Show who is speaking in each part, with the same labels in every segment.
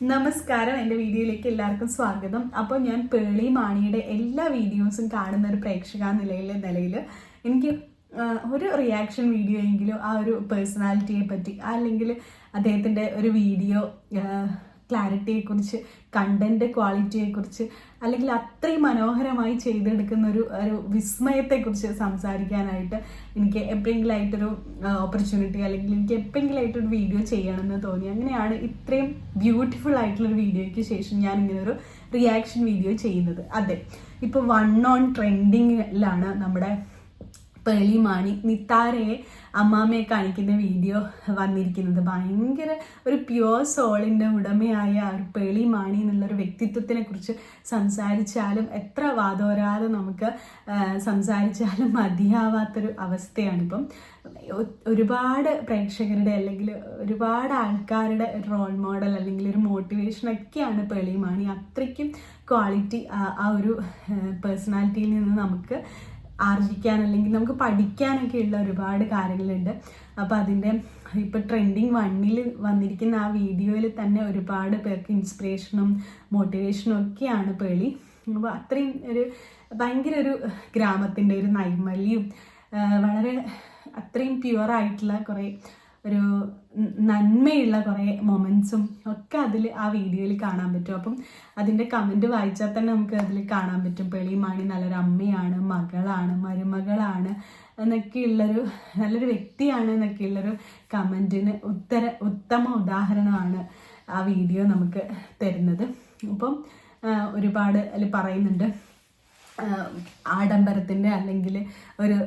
Speaker 1: നമസ്കാരം. എന്റെ വീഡിയോയിലേക്ക് എല്ലാവർക്കും സ്വാഗതം. അപ്പോൾ ഞാൻ പേളി മാണിയുടെ എല്ലാ വീഡിയോസും കാണുന്ന ഒരു പ്രേക്ഷക നിലയിൽ നിലയിൽ എനിക്ക് ഒരു റിയാക്ഷൻ വീഡിയോ എങ്കിലും ആ ഒരു പേഴ്സണാലിറ്റിയെ പറ്റി അല്ലെങ്കിൽ അദ്ദേഹത്തിന്റെ ഒരു വീഡിയോ ക്ലാരിറ്റിയെക്കുറിച്ച് കണ്ടന്റ് ക്വാളിറ്റിയെക്കുറിച്ച് അല്ലെങ്കിൽ അത്രയും മനോഹരമായി ചെയ്തെടുക്കുന്ന ഒരു ഒരു വിസ്മയത്തെക്കുറിച്ച് സംസാരിക്കാനായിട്ട് എനിക്ക് എപ്പോഴെങ്കിലും ആയിട്ടൊരു ഓപ്പർച്യൂണിറ്റി അല്ലെങ്കിൽ എനിക്ക് എപ്പോഴെങ്കിലും ആയിട്ടൊരു വീഡിയോ ചെയ്യണമെന്ന് തോന്നി. അങ്ങനെയാണ് ഇത്രയും ബ്യൂട്ടിഫുൾ ആയിട്ടുള്ളൊരു വീഡിയോയ്ക്ക് ശേഷം ഞാൻ ഇങ്ങനെ ഒരു റിയാക്ഷൻ വീഡിയോ ചെയ്യുന്നത്. അതെ. ഇപ്പോൾ വൺ ഓൺ ട്രെൻഡിങ്ങിലാണ് നമ്മുടെ പേളിമാണി നിത്താരയെ അമ്മാമ്മയെ കാണിക്കുന്ന വീഡിയോ വന്നിരിക്കുന്നത്. ഭയങ്കര ഒരു പ്യുവർ സോളിന്റെ ഉടമയായ ഒരു പേളിമാണി എന്നുള്ളൊരു വ്യക്തിത്വത്തിനെ കുറിച്ച് സംസാരിച്ചാലും എത്ര വാദോരാതെ നമുക്ക് സംസാരിച്ചാലും മതിയാവാത്തൊരു അവസ്ഥയാണിപ്പം. ഇപ്പം ഒരുപാട് പ്രേക്ഷകരുടെ അല്ലെങ്കിൽ ഒരുപാട് ആൾക്കാരുടെ റോൾ മോഡൽ അല്ലെങ്കിൽ ഒരു മോട്ടിവേഷൻ ഒക്കെയാണ് പേളിമാണി. അത്രയ്ക്കും ക്വാളിറ്റി ആ ഒരു പേഴ്സണാലിറ്റിയിൽ നിന്ന് നമുക്ക് ആർജിക്കാൻ അല്ലെങ്കിൽ നമുക്ക് പഠിക്കാനൊക്കെ ഉള്ള ഒരുപാട് കാര്യങ്ങളുണ്ട്. അപ്പോൾ അതിന്റെ ഇപ്പോൾ ട്രെൻഡിങ് വണ്ണിൽ വന്നിരിക്കുന്ന ആ വീഡിയോയിൽ തന്നെ ഒരുപാട് പേർക്ക് ഇൻസ്പിറേഷനും മോട്ടിവേഷനും ഒക്കെയാണ് പേളി. അപ്പോൾ അത്രയും ഒരു ഭയങ്കര ഒരു ഗ്രാമത്തിന്റെ ഒരു നൈർമല്യവും വളരെ അത്രയും പ്യുവർ ആയിട്ടുള്ള കുറേ ഒരു നന്മയുള്ള കുറേ മൊമെൻസും ഒക്കെ അതിൽ ആ വീഡിയോയിൽ കാണാൻ പറ്റും. അപ്പം അതിന്റെ കമന്റ് വായിച്ചാൽ തന്നെ നമുക്ക് അതിൽ കാണാൻ പറ്റും. പെളിമാണി നല്ലൊരു അമ്മയാണ് മകളാണ് മരുമകളാണ് എന്നൊക്കെയുള്ളൊരു നല്ലൊരു വ്യക്തിയാണ് എന്നൊക്കെയുള്ളൊരു കമന്റിന് ഉത്തര ഉത്തമ ഉദാഹരണമാണ് ആ വീഡിയോ നമുക്ക് തരുന്നത്. അപ്പം ഒരുപാട് അതിൽ പറയുന്നുണ്ട്. ആഡംബരത്തിന്റെ അല്ലെങ്കിൽ ഒരു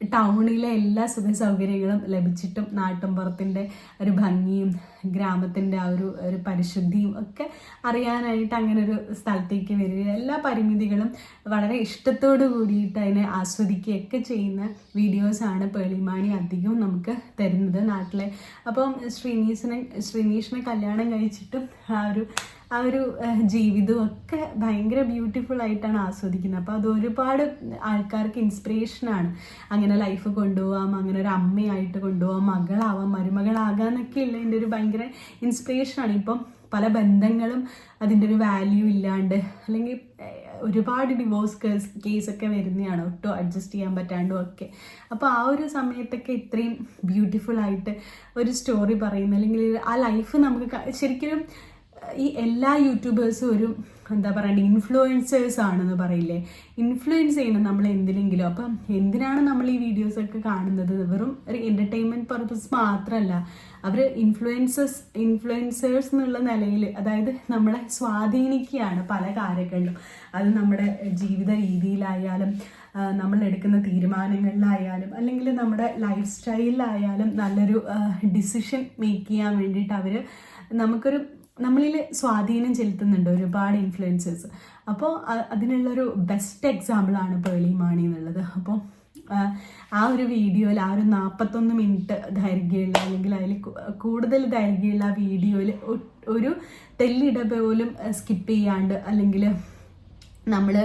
Speaker 1: ടൗണിലെ എല്ലാ സുഖ സൗകര്യങ്ങളും ലഭിച്ചിട്ടും നാട്ടിൻപുറത്തിന്റെ ഒരു ഭംഗിയും ഗ്രാമത്തിന്റെ ആ ഒരു ഒരു പരിശുദ്ധിയും ഒക്കെ അറിയാനായിട്ട് അങ്ങനെ ഒരു സ്ഥലത്തേക്ക് വരിക. എല്ലാ പരിമിതികളും വളരെ ഇഷ്ടത്തോടു കൂടിയിട്ട് അതിനെ ആസ്വദിക്കുകയൊക്കെ ചെയ്യുന്ന വീഡിയോസാണ് പേളിമാണി അധികവും നമുക്ക് തരുന്നത് നാട്ടിലെ. അപ്പം ശ്രീനീസിനെ ശ്രീനീഷിനെ കല്യാണം കഴിച്ചിട്ടും ആ ഒരു ആ ഒരു ജീവിതം ജീവിതവും ഒക്കെ ഭയങ്കര ബ്യൂട്ടിഫുൾ ആയിട്ടാണ് ആസ്വദിക്കുന്നത്. അപ്പോൾ അത് ഒരുപാട് ആൾക്കാർക്ക് ഇൻസ്പിറേഷനാണ് അങ്ങനെ ലൈഫ് കൊണ്ടുപോകാം അങ്ങനെ ഒരു അമ്മയായിട്ട് കൊണ്ടുപോകാം മകളാവാം മരുമകളാകാന്നൊക്കെ ഉള്ള എന്റെ ഒരു ഭയങ്കര ഇൻസ്പിറേഷനാണ് ഇപ്പം പല ബന്ധങ്ങളും അതിന്റെ ഒരു വാല്യൂ ഇല്ലാണ്ട് അല്ലെങ്കിൽ ഒരുപാട് ഡിവോഴ്സ് കേസ് കേസൊക്കെ വരുന്നതാണ്. ഒട്ടും അഡ്ജസ്റ്റ് ചെയ്യാൻ പറ്റാണ്ടും ഒക്കെ. അപ്പോൾ ആ ഒരു സമയത്തൊക്കെ ഇത്രയും ബ്യൂട്ടിഫുൾ ആയിട്ട് ഒരു സ്റ്റോറി പറയുന്ന അല്ലെങ്കിൽ ആ ലൈഫ് നമുക്ക് ശരിക്കും ഈ എല്ലാ യൂട്യൂബേഴ്സും ഒരു എന്താ പറയണ്ടേ ഇൻഫ്ലുവൻസേഴ്സ് ആണെന്ന് പറയില്ലേ? ഇൻഫ്ലുവൻസ് ചെയ്യണം നമ്മൾ എന്തിനെങ്കിലും അപ്പം എന്തിനാണ് നമ്മൾ ഈ വീഡിയോസൊക്കെ കാണുന്നത്? വെറും ഒരു എന്റർടൈൻമെന്റ് പർപ്പസ് മാത്രമല്ല അവർ ഇൻഫ്ലുവൻസേഴ്സ് ഇൻഫ്ലുവൻസേഴ്സ് എന്നുള്ള നിലയിൽ അതായത് നമ്മളെ സ്വാധീനിക്കുകയാണ് പല കാര്യങ്ങളിലും. അത് നമ്മുടെ ജീവിത രീതിയിലായാലും നമ്മൾ എടുക്കുന്ന തീരുമാനങ്ങളിലായാലും അല്ലെങ്കിൽ നമ്മുടെ ലൈഫ് സ്റ്റൈലിലായാലും നല്ലൊരു ഡിസിഷൻ മേക്ക് ചെയ്യാൻ വേണ്ടിയിട്ട് അവർ നമുക്കൊരു നമ്മളിൽ സ്വാധീനം ചെലുത്തുന്നുണ്ട് ഒരുപാട് ഇൻഫ്ലുവൻസേഴ്സ് അപ്പോൾ അതിനുള്ളൊരു ബെസ്റ്റ് എക്സാമ്പിളാണ് പേളി മാണി എന്നുള്ളത്. അപ്പോൾ ആ ഒരു വീഡിയോയിൽ ആ ഒരു നാൽപ്പത്തൊന്ന് മിനിറ്റ് ദൈർഘ്യമുള്ള അല്ലെങ്കിൽ അതിൽ കൂടുതൽ ദൈർഘ്യമുള്ള ആ വീഡിയോയിൽ ഒരു തെല്ലിട പോലും സ്കിപ്പ് ചെയ്യാണ്ട് അല്ലെങ്കിൽ നമ്മൾ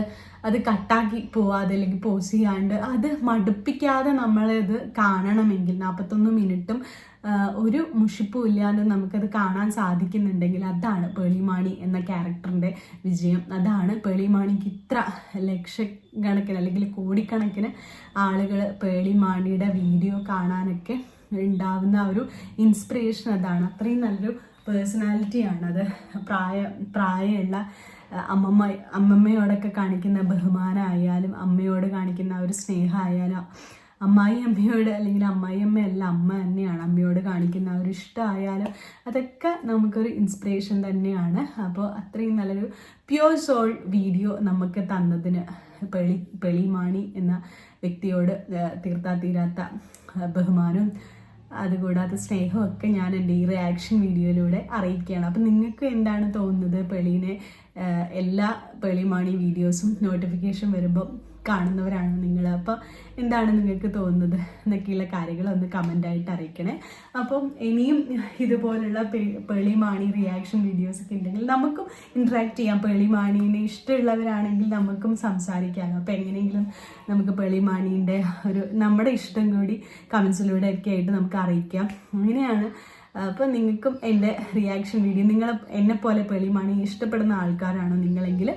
Speaker 1: അത് കട്ടാക്കി പോവാതെ അല്ലെങ്കിൽ പോസ് ചെയ്യാണ്ട് അത് മടുപ്പിക്കാതെ നമ്മളത് കാണണമെങ്കിൽ നാൽപ്പത്തൊന്ന് മിനിറ്റും ഒരു മുഷിപ്പും ഇല്ലാതെ നമുക്കത് കാണാൻ സാധിക്കുന്നുണ്ടെങ്കിൽ അതാണ് പേളിമാണി എന്ന ക്യാരക്ടറിന്റെ വിജയം. അതാണ് പേളിമാണിക്ക് ഇത്ര ലക്ഷക്കണക്കിന് അല്ലെങ്കിൽ കോടിക്കണക്കിന് ആളുകൾ പേളിമാണിയുടെ വീഡിയോ കാണാനൊക്കെ ഉണ്ടാവുന്ന ഒരു ഇൻസ്പിറേഷൻ അതാണ്. അത്രയും നല്ലൊരു പേഴ്സണാലിറ്റിയാണത് പ്രായ പ്രായമുള്ള അമ്മമ്മ അമ്മമ്മയോടൊക്കെ കാണിക്കുന്ന ബഹുമാനമായാലും അമ്മയോട് കാണിക്കുന്ന ഒരു സ്നേഹമായാലും അമ്മായി അമ്മയോട് അല്ലെങ്കിൽ അമ്മായി അമ്മയല്ല അമ്മ തന്നെയാണ് അമ്മയോട് കാണിക്കുന്ന ഒരു ഇഷ്ടമായാലും അതൊക്കെ നമുക്കൊരു ഇൻസ്പിറേഷൻ തന്നെയാണ്. അപ്പോൾ അത്രയും നല്ലൊരു പ്യുവർ സോൾ വീഡിയോ നമുക്ക് തന്നതിന് പെളി പെളിമാണി എന്ന വ്യക്തിയോട് തീർത്താ തീരാത്ത ബഹുമാനവും അതുകൂടാതെ സ്നേഹമൊക്കെ ഞാൻ എന്റെ ഈ റിയാക്ഷൻ വീഡിയോയിലൂടെ അറിയിക്കുകയാണ്. അപ്പം നിങ്ങൾക്ക് എന്താണ് തോന്നുന്നത്? പെളീനെ എല്ലാ പെളിമാണി വീഡിയോസും നോട്ടിഫിക്കേഷൻ വരുമ്പോൾ കാണുന്നവരാണ് നിങ്ങൾ അപ്പോൾ എന്താണ് നിങ്ങൾക്ക് തോന്നുന്നത്? എന്നൊക്കെയുള്ള കാര്യങ്ങൾ ഒന്ന് കമന്റായിട്ട് അറിയിക്കണേ. അപ്പം ഇനിയും ഇതുപോലുള്ള പേളി പെളിമാണി റിയാക്ഷൻ വീഡിയോസ് ഒക്കെ ഉണ്ടെങ്കിൽ നമുക്കും ഇൻട്രാക്ട് ചെയ്യാം. പെളിമാണീനെ ഇഷ്ടമുള്ളവരാണെങ്കിൽ നമുക്കും സംസാരിക്കാമല്ലോ അപ്പോൾ എങ്ങനെയെങ്കിലും നമുക്ക് പെളിമാണീന്റെ ഒരു നമ്മുടെ ഇഷ്ടം കൂടി കമൻസിലൂടെ ഒക്കെ ആയിട്ട് നമുക്ക് അറിയിക്കാം. അങ്ങനെയാണ് അപ്പോൾ നിങ്ങൾക്കും എന്റെ റിയാക്ഷൻ വീഡിയോ നിങ്ങൾ എന്നെ പോലെ പെളിമാണി ഇഷ്ടപ്പെടുന്ന ആൾക്കാരാണോ നിങ്ങളെങ്കിൽ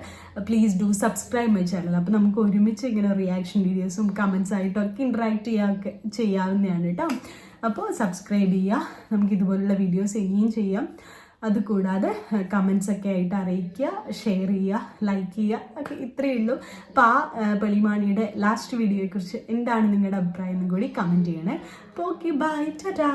Speaker 1: please do subscribe my channel അപ്പോൾ നമുക്ക് ഒരുമിച്ച് ഇങ്ങനെ റിയാക്ഷൻ വീഡിയോസും കമൻസ് ആയിട്ടും ഒക്കെ ഇൻട്രാക്ട് ചെയ്യാ ചെയ്യാവുന്നതാണ് കേട്ടോ. അപ്പോൾ സബ്സ്ക്രൈബ് ചെയ്യുക. നമുക്ക് ഇതുപോലുള്ള വീഡിയോസ് ഇനിയും ചെയ്യാം. അതുകൂടാതെ കമൻസൊക്കെ ആയിട്ട് അറിയിക്കുക ഷെയർ ചെയ്യുക ലൈക്ക് ചെയ്യുക ഒക്കെ ഇത്രയേ ഉള്ളൂ. അപ്പോൾ ആ പെളിമാണിയുടെ ലാസ്റ്റ് വീഡിയോയെക്കുറിച്ച് എന്താണ് നിങ്ങളുടെ അഭിപ്രായം എന്നും കൂടി കമന്റ് ചെയ്യണേ. Okay bye Tata